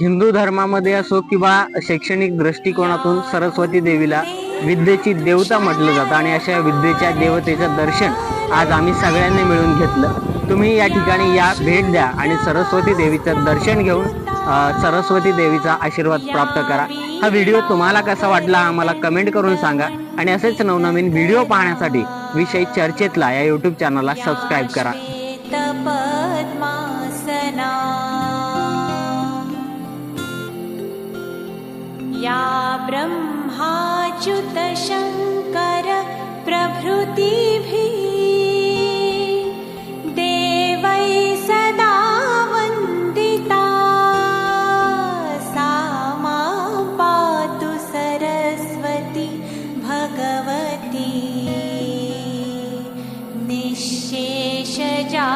हिंदू धर्मामध्ये असो किंवा शैक्षणिक दृष्टिकोनातून सरस्वती देवीला विद्येची देवता म्हटलं जातं आणि अशा विद्येच्या देवतेचं दर्शन आज आम्ही सगळ्यांनी मिळून घेतलं. तुम्ही या ठिकाणी या भेट द्या आणि सरस्वती देवीचं दर्शन घेऊन सरस्वती देवीचा आशीर्वाद प्राप्त करा. हा व्हिडिओ तुम्हाला कसा वाटला आम्हाला कमेंट करून सांगा आणि असेच नवनवीन व्हिडिओ पाहण्यासाठी विषय चर्चेतला या यूट्यूब चॅनलला सबस्क्राईब करा. या ब्रह्माच्युतशङ्करप्रभृतिभि देवै सदा वन्दिता। सा मा पातु सरस्वती भगवती। निःशेषजा